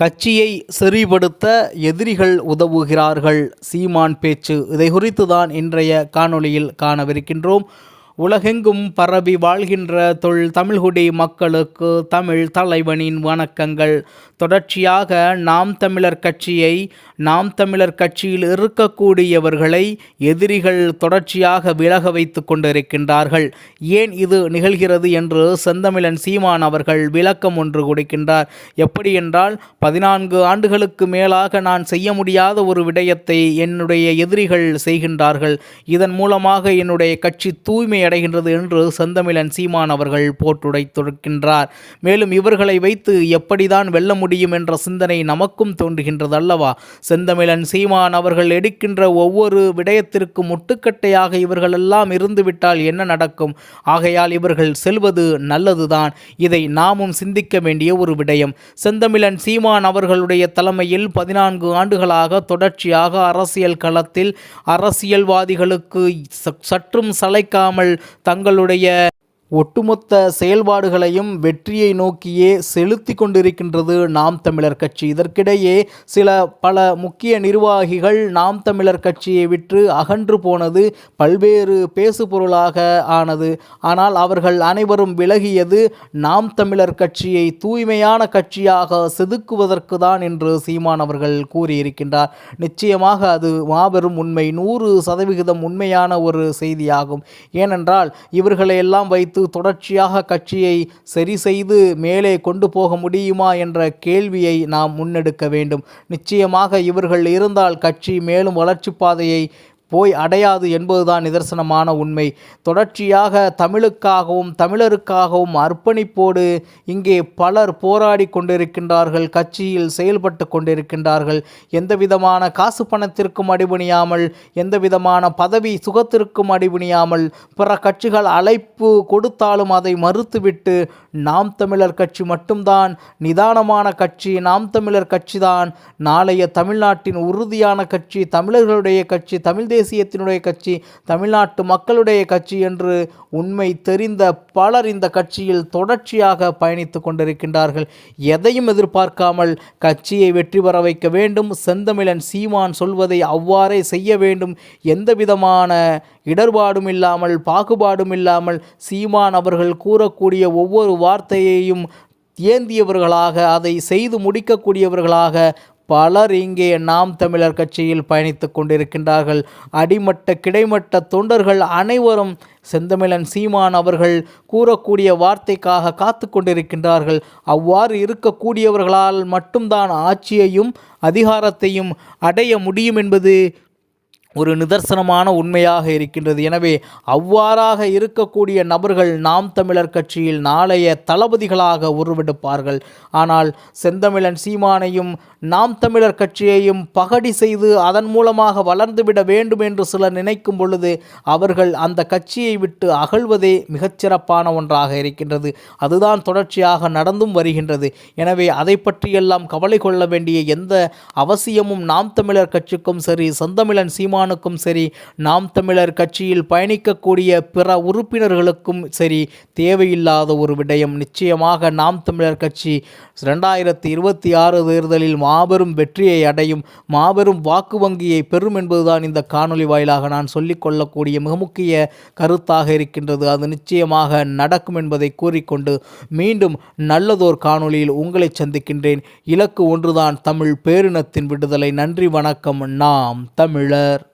கட்சியை செறிபடுத்த எதிரிகள் உதவுகிறார்கள். சீமான் பேச்சு இதை குறித்து தான் இன்றைய காணொளியில் காணவிருக்கின்றோம். உலகெங்கும் பரவி வாழ்கின்ற தொல் தமிழ்குடி மக்களுக்கு தமிழ் தலைவனின் வணக்கங்கள். தொடர்ச்சியாக நாம் தமிழர் கட்சியை நாம் தமிழர் கட்சியில் இருக்கக்கூடியவர்களை எதிரிகள் தொடர்ச்சியாக விலக வைத்து கொண்டிருக்கின்றார்கள். ஏன் இது நிகழ்கிறது என்று செந்தமிழன் சீமான் அவர்கள் விளக்கம் ஒன்று கொடுக்கின்றார். எப்படி என்றால் பதினான்கு ஆண்டுகளுக்கு மேலாக நான் செய்ய முடியாத ஒரு விடயத்தை என்னுடைய எதிரிகள் செய்கின்றார்கள். இதன் மூலமாக என்னுடைய கட்சி தூய்மை அடைகின்றது என்று செந்தமிழன் சீமான் அவர்கள் போட்டுடைத்திருக்கின்றார் மேலும் இவர்களை வைத்து எப்படிதான் வெல்ல முடியும் என்ற சிந்தனை நமக்கும் தோன்றுகின்றது அல்லவா செந்தமிழன் சீமான் அவர்கள் எடுக்கின்ற ஒவ்வொரு விடயத்திற்கும் முட்டுக்கட்டையாக இவர்கள் எல்லாம் இருந்துவிட்டால் என்ன நடக்கும்? ஆகையால் இவர்கள் செல்வது நல்லதுதான். இதை நாமும் சிந்திக்க வேண்டிய ஒரு விடயம். செந்தமிழன் சீமான் அவர்களுடைய தலைமையில் பதினான்கு ஆண்டுகளாக தொடர்ச்சியாக அரசியல் களத்தில் அரசியல்வாதிகளுக்கு சற்றும் சளைக்காமல் தங்களுடைய ஒட்டுமொத்த செயல்பாடுகளையும் வெற்றியை நோக்கியே செலுத்தி கொண்டிருக்கின்றது நாம் தமிழர் கட்சி. இதற்கிடையே சில பல முக்கிய நிர்வாகிகள் நாம் தமிழர் கட்சியை விற்று அகன்று போனது பல்வேறு பேசுபொருளாக ஆனது. ஆனால் அவர்கள் அனைவரும் விலகியது நாம் தமிழர் கட்சியை தூய்மையான கட்சியாக செதுக்குவதற்கு தான் என்று சீமான் அவர்கள் கூறியிருக்கின்றார். நிச்சயமாக அது மாபெரும் உண்மை. நூறு சதவிகிதம் உண்மையான ஒரு செய்தியாகும். ஏனென்றால் இவர்களை எல்லாம் வைத்து தொடர்ச்சியாக கட்சியை சரி செய்து மேலே கொண்டு போக முடியுமா என்ற கேள்வியை நாம் முன்னெடுக்க வேண்டும். நிச்சயமாக இவர்கள் இருந்தால் கட்சி மேலும் வளர்ச்சிப் பாதையை போய் அடையாது என்பதுதான் நிதர்சனமான உண்மை. தொடர்ச்சியாக தமிழுக்காகவும் தமிழருக்காகவும் அர்ப்பணிப்போடு இங்கே பலர் போராடி கொண்டிருக்கின்றார்கள் கட்சியில் செயல்பட்டு கொண்டிருக்கின்றார்கள். எந்த விதமான காசு பணத்திற்கும் அடிபணியாமல் எந்த விதமான பதவி சுகத்திற்கும் அடிபணியாமல் பிற கட்சிகள் அழைப்பு கொடுத்தாலும் அதை மறுத்துவிட்டு நாம் தமிழர் கட்சி மட்டும்தான் நிதானமான கட்சி நாம் தமிழர் கட்சிதான் நாளைய தமிழ்நாட்டின் உறுதியான கட்சி தமிழர்களுடைய கட்சி தமிழ் தேசியத்தினுடைய கட்சி தமிழ்நாட்டு மக்களுடைய கட்சி என்று உண்மை தெரிந்த பலர் இந்த கட்சியில் தொடர்ச்சியாக பயணித்து கொண்டிருக்கின்றார்கள். எதையும் எதிர்பார்க்காமல் கட்சியை வெற்றி பெற வைக்க வேண்டும். செந்தமிழன் சீமான் சொல்வதை அவ்வாறே செய்ய வேண்டும். எந்த விதமான இடர்பாடும் இல்லாமல் பாகுபாடும் இல்லாமல் சீமான் அவர்கள் கூறக்கூடிய ஒவ்வொரு வார்த்தையையும் ஏந்தியவர்களாக அதை செய்து முடிக்கக்கூடியவர்களாக பலர் இங்கே நாம் தமிழர் கட்சியில் பயணித்து கொண்டிருக்கின்றார்கள். அடிமட்ட கிடைமட்ட தொண்டர்கள் அனைவரும் செந்தமிழன் சீமான் அவர்கள் கூறக்கூடிய வார்த்தைக்காக காத்து கொண்டிருக்கின்றார்கள். அவ்வாறு இருக்கக்கூடியவர்களால் மட்டும்தான் ஆட்சியையும் அதிகாரத்தையும் அடைய முடியும் என்பது ஒரு நிதர்சனமான உண்மையாக இருக்கின்றது. எனவே அவ்வாறாக இருக்கக்கூடிய நபர்கள் நாம் தமிழர் கட்சியில் நாளைய தளபதிகளாக உருவெடுப்பார்கள். ஆனால் செந்தமிழன் சீமானையும் நாம் தமிழர் கட்சியையும் பகடி செய்து அதன் மூலமாக வளர்ந்துவிட வேண்டும் என்று சிலர் நினைக்கும் பொழுது அவர்கள் அந்த கட்சியை விட்டு அகழ்வதே மிகச்சிறப்பான ஒன்றாக இருக்கின்றது. அதுதான் தொடர்ச்சியாக நடந்தும் வருகின்றது. எனவே அதை பற்றியெல்லாம் கவலை கொள்ள வேண்டிய எந்த அவசியமும் நாம் தமிழர் கட்சிக்கும் சரி செந்தமிழன் சீமானுக்கும் சரி நாம் தமிழர் கட்சியில் பயணிக்கக்கூடிய பிற உறுப்பினர்களுக்கும் சரி தேவையில்லாத ஒரு விடயம். நிச்சயமாக நாம் தமிழர் கட்சி ரெண்டாயிரத்தி இருபத்தி ஆறு தேர்தலில் மாபெரும் வெற்றியை அடையும் மாபெரும் வாக்கு வங்கியை பெறும் என்பதுதான் இந்த காணொலி வாயிலாக நான் சொல்லிக்கொள்ளக்கூடிய மிக முக்கிய கருத்தாக இருக்கின்றது. அது நிச்சயமாக நடக்கும் என்பதை கூறிக்கொண்டு மீண்டும் நல்லதோர் காணொளியில் உங்களை சந்திக்கின்றேன். இலக்கு ஒன்றுதான் தமிழ் பேரினத்தின் விடுதலை. நன்றி வணக்கம். நாம் தமிழர்.